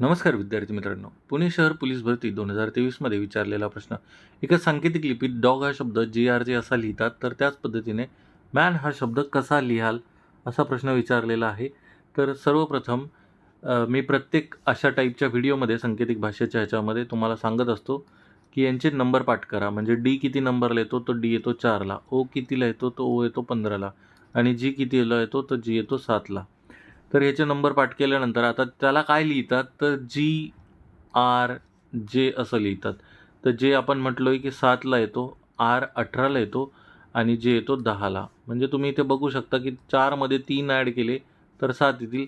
नमस्कार विद्यार्थी मित्रांनो. पुणे शहर पोलीस भरती दोन हजार तेवीसमध्ये विचारलेला प्रश्न. एका सांकेतिक लिपीत डॉग हा शब्द जी आर जे असा लिहितात तर त्याच पद्धतीने मॅन हा शब्द कसा लिहाल असा प्रश्न विचारलेला आहे. तर सर्वप्रथम मी प्रत्येक अशा टाईपच्या व्हिडिओमध्ये सांकेतिक भाषेच्या ह्याच्यामध्ये तुम्हाला सांगत असतो की यांचे नंबर पाठ करा. म्हणजे डी किती नंबरला येतो तो डी येतो चारला. ओ कितीला येतो तो ओ येतो पंधराला. आणि जी कितीला येतो तर जी येतो सातला. तर ह्याचे नंबर पाठ केल्यानंतर आता त्याला काय लिहितात? तर जी आर जे असं लिहितात. तर जे आपण म्हटलो आहे की सातला येतो आर अठराला येतो आणि जे येतो दहाला म्हणजे तुम्ही इथे बघू शकता की चारमध्ये तीन ॲड केले तर सात येतील.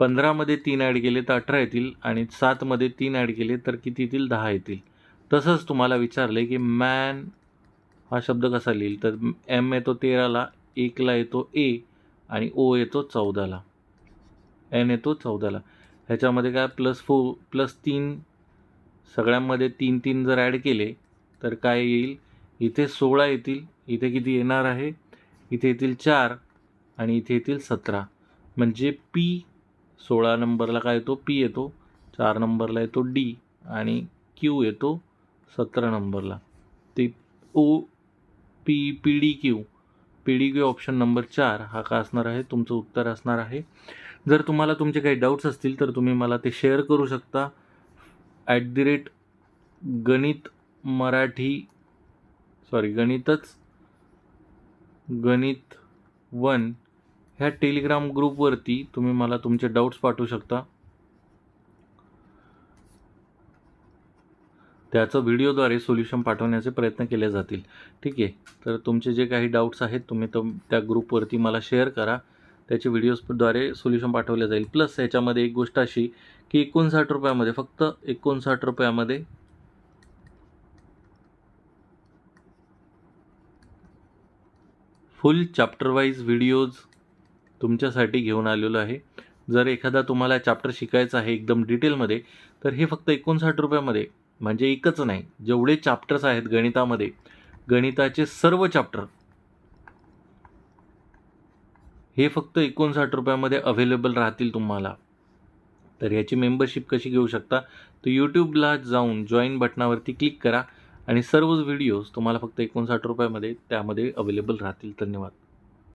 पंधरामध्ये तीन ॲड केले तर अठरा येतील आणि सातमध्ये तीन ॲड केले तर किती येतील? दहा येतील. तसंच तुम्हाला विचारलं की मॅन हा शब्द कसा लिहिल? तर एम येतो तेराला एकला येतो ए आणि ओ येतो चौदाला एन येतो चौदाला. ह्याच्यामध्ये काय प्लस फो प्लस तीन सगळ्यांमध्ये तीन तीन जर ॲड केले तर काय येईल? इथे सोळा येतील इथे किती येणार आहे? इथे येतील चार आणि इथे येतील सतरा. म्हणजे पी सोळा नंबरला काय येतो? पी येतो. चार नंबरला येतो डी आणि क्यू येतो सतरा नंबरला. ते O P P D Q P D Q option number चार. हा का असणार आहे? तुमचं उत्तर असणार आहे. जर तुम्हाला तुमचे काही डाऊट्स असतील तर तुम्ही मला ते शेअर करू शकता. ॲट दी रेट गणित मराठी सॉरी गणितच गणित वन ह्या टेलिग्राम ग्रुपवरती तुम्ही मला तुमचे डाऊट्स पाठवू शकता. त्याचं व्हिडिओद्वारे सोल्युशन पाठवण्याचे प्रयत्न केले जातील. ठीक आहे? तर तुमचे जे काही डाऊट्स आहेत तुम्ही तो त्या ग्रुपवरती मला शेअर करा. त्याचे व्हिडिओजद्वारे सोल्युशन पाठवले जाईल. प्लस याच्यामध्ये एक गोष्ट अशी की एकोणसाठ रुपयामध्ये फक्त एकोणसाठ रुपयामध्ये फुल चॅप्टर वाईज व्हिडिओज तुमच्यासाठी घेऊन आलेलो आहे. जर एखादा तुम्हाला चॅप्टर शिकायचा आहे एकदम डिटेलमध्ये तर हे फक्त एकोणसाठ रुपयामध्ये. म्हणजे एकच नाही. जेवढे चॅप्टर्स आहेत गणितामध्ये गणिताचे सर्व चॅप्टर हे फक्त एकोणसाठ रुपयामध्ये अवेलेबल राहतील तुम्हाला. तर याची मेंबरशिप कशी घेऊ शकता? तर यूट्यूबला जाऊन जॉईन बटनावरती क्लिक करा आणि सर्वच व्हिडिओज तुम्हाला फक्त एकोणसाठ रुपयामध्ये त्यामध्ये अवेलेबल राहतील. धन्यवाद.